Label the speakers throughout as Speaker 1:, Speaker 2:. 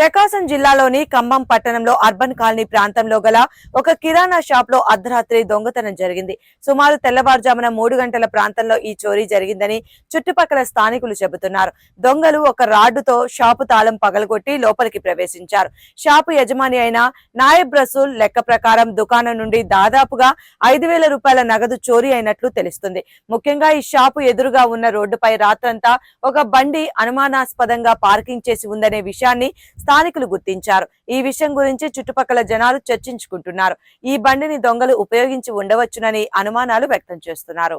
Speaker 1: ప్రకాశం జిల్లాలోని ఖమ్మం పట్టణంలో urban colony ప్రాంతంలో గల ఒక కిరాణా షాప్లో అర్ధరాత్రి దొంగతనం జరిగింది. సుమారు తెల్లవారుజామున మూడు గంటల ప్రాంతంలో ఈ చోరీ జరిగిందని చుట్టుపక్కల స్థానికులు చెబుతున్నారు. దొంగలు ఒక రాడ్డుతో షాపు తాళం పగలగొట్టి లోపలికి ప్రవేశించారు. షాపు యజమాని అయిన నాయబ్ రసూల్ లెక్క ప్రకారం దుకాణం నుండి దాదాపుగా ఐదు వేల రూపాయల నగదు చోరీ అయినట్లు తెలుస్తుంది. ముఖ్యంగా ఈ షాపు ఎదురుగా ఉన్న రోడ్డుపై రాత్రంతా ఒక బండి అనుమానాస్పదంగా పార్కింగ్ చేసి ఉందనే విషయాన్ని స్థానికులు గుర్తించారు. ఈ విషయం గురించి చుట్టుపక్కల జనాలు చర్చించుకుంటున్నారు. ఈ బండిని దొంగలు ఉపయోగించి ఉండవచ్చునని అనుమానాలు వ్యక్తం చేస్తున్నారు.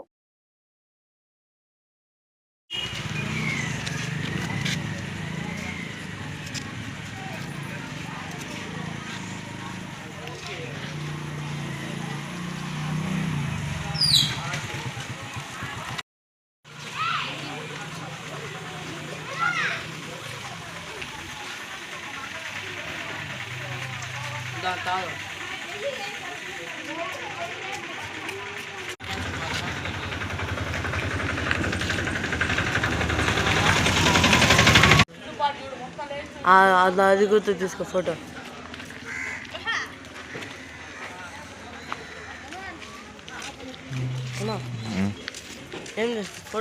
Speaker 2: అది అది గుర్తు తీసుకో ఫోటో. ఏం